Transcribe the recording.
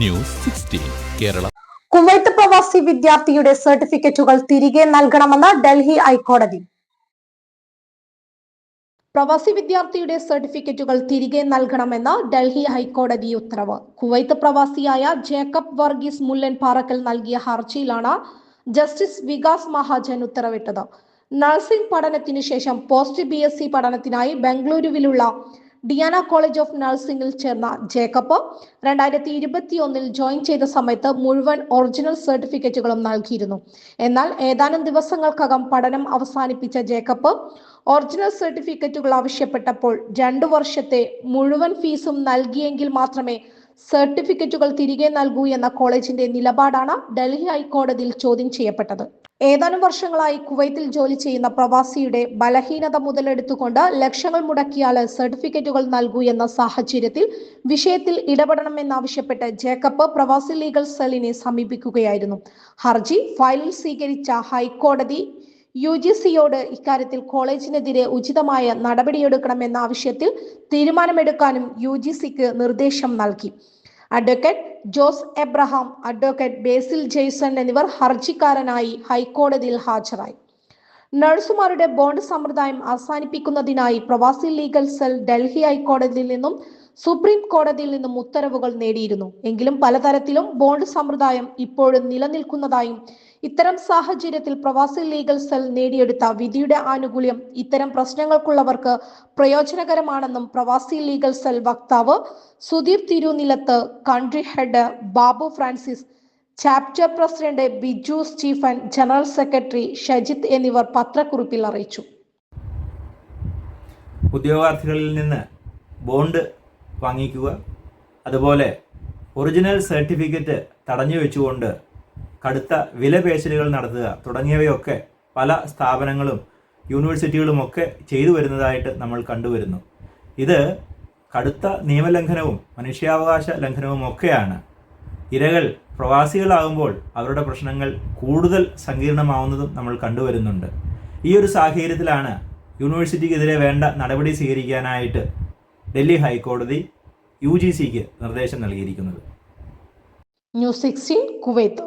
News sixteen Kerala. Kuwait പ്രവാസി വിദ്യാർത്ഥിയുടെ സർട്ടിഫിക്കറ്റുകൾ തിരികെ നൽകണമെന്ന് ഡൽഹി ഹൈക്കോടതി. പ്രവാസി വിദ്യാർത്ഥിയുടെ സർട്ടിഫിക്കറ്റുകൾ തിരികെ നൽകണമെന്ന് ഡൽഹി ഹൈക്കോടതി ഉത്തരവ്. കുവൈത്ത് പ്രവാസിയായ ജേക്കബ് വർഗീസ് മുല്ലൻ പാറക്കൽ നൽകിയ ഹർജിയിലാണ് ജസ്റ്റിസ് വികാസ് മഹാജൻ ഉത്തരവിട്ടത്. നഴ്സിംഗ് പഠനത്തിനു ശേഷം പോസ്റ്റ് ബി എസ് സി പഠനത്തിനായി ബംഗളൂരുവിലുള്ള ഡിയാന കോളേജ് ഓഫ് നഴ്സിംഗിൽ ചേർന്ന ജേക്കബ് രണ്ടായിരത്തി ഇരുപത്തി ഒന്നിൽ ജോയിൻ ചെയ്ത സമയത്ത് മുഴുവൻ ഒറിജിനൽ സർട്ടിഫിക്കറ്റുകളും നൽകിയിരുന്നു. എന്നാൽ ഏതാനും ദിവസങ്ങൾക്കകം പഠനം അവസാനിപ്പിച്ച ജേക്കബ് ഒറിജിനൽ സർട്ടിഫിക്കറ്റുകൾ ആവശ്യപ്പെട്ടപ്പോൾ രണ്ടു വർഷത്തെ മുഴുവൻ ഫീസും നൽകിയെങ്കിൽ മാത്രമേ സർട്ടിഫിക്കറ്റുകൾ തിരികെ നൽകൂ എന്ന കോളേജിന്റെ നിലപാടാണ് ഡൽഹി ഹൈക്കോടതിയിൽ ചോദ്യം ചെയ്യപ്പെട്ടത്. ഏതാനും വർഷങ്ങളായി കുവൈത്തിൽ ജോലി ചെയ്യുന്ന പ്രവാസിയുടെ ബലഹീനത മുതലെടുത്തുകൊണ്ട് ലക്ഷങ്ങൾ മുടക്കിയാൽ സർട്ടിഫിക്കറ്റുകൾ നൽകൂ എന്ന സാഹചര്യത്തിൽ വിഷയത്തിൽ ഇടപെടണമെന്നാവശ്യപ്പെട്ട് ജേക്കബ് പ്രവാസി ലീഗൽ സെല്ലിനെ സമീപിക്കുകയായിരുന്നു. ഹർജി ഫയലിൽ സ്വീകരിച്ച ഹൈക്കോടതി യു ജി സിയോട് ഇക്കാര്യത്തിൽ കോളേജിനെതിരെ ഉചിതമായ നടപടിയെടുക്കണമെന്ന ആവശ്യത്തിൽ തീരുമാനമെടുക്കാനും യു ജി സിക്ക് നിർദ്ദേശം നൽകി. അഡ്വക്കേറ്റ് ജോസ് എബ്രഹാം അഡ്വക്കേറ്റ് ബേസിൽ ജെയ്സൺ എന്നിവർ ഹർജിക്കാരനായി ഹൈക്കോടതിയിൽ ഹാജരായി. നഴ്സുമാരുടെ ബോണ്ട് സമ്പ്രദായം അവസാനിപ്പിക്കുന്നതിനായി പ്രവാസി ലീഗൽ സെൽ ഡൽഹി ഹൈക്കോടതിയിൽ നിന്നും സുപ്രീം കോടതിയിൽ നിന്നും ഉത്തരവുകൾ നേടിയിരുന്നു. എങ്കിലും പലതരത്തിലും ബോണ്ട് സമ്പ്രദായം ഇപ്പോഴും നിലനിൽക്കുന്നതായും ഇത്തരം സാഹചര്യത്തിൽ പ്രവാസി ലീഗൽ സെൽ നേടിയെടുത്ത വിധിയുടെ ആനുകൂല്യം ഇത്തരം പ്രശ്നങ്ങൾക്കുള്ളവർക്ക് പ്രയോജനകരമാണെന്നും പ്രവാസി ലീഗൽ സെൽ വക്താവ് Sudheer Thirunilath country head Babu Francis chapter president Biju Stephen general secretary Shajith എന്നിവർ പത്രക്കുറിപ്പിൽ അറിയിച്ചു. ഉദ്യോഗാർത്ഥികളിൽ നിന്ന് ബോണ്ട് വാങ്ങിക്കുക അതുപോലെ ഒറിജിനൽ സർട്ടിഫിക്കറ്റ് തടഞ്ഞു വെച്ചുകൊണ്ട് കടുത്ത വിലപേശലുകൾ നടത്തുക തുടങ്ങിയവയൊക്കെ പല സ്ഥാപനങ്ങളും യൂണിവേഴ്സിറ്റികളുമൊക്കെ ചെയ്തു വരുന്നതായിട്ട് നമ്മൾ കണ്ടുവരുന്നു. ഇത് കടുത്ത നിയമലംഘനവും മനുഷ്യാവകാശ ലംഘനവും ഒക്കെയാണ്. ഇരകൾ പ്രവാസികളാകുമ്പോൾ അവരുടെ പ്രശ്നങ്ങൾ കൂടുതൽ സങ്കീർണമാവുന്നതും നമ്മൾ കണ്ടുവരുന്നുണ്ട്. ഈ ഒരു സാഹചര്യത്തിലാണ് യൂണിവേഴ്സിറ്റിക്കെതിരെ വേണ്ട നടപടി സ്വീകരിക്കാനായിട്ട് ഡൽഹി ഹൈക്കോടതി യു ജി സിക്ക് നിർദ്ദേശം നൽകിയിരിക്കുന്നത്. News sixteen Kuwait.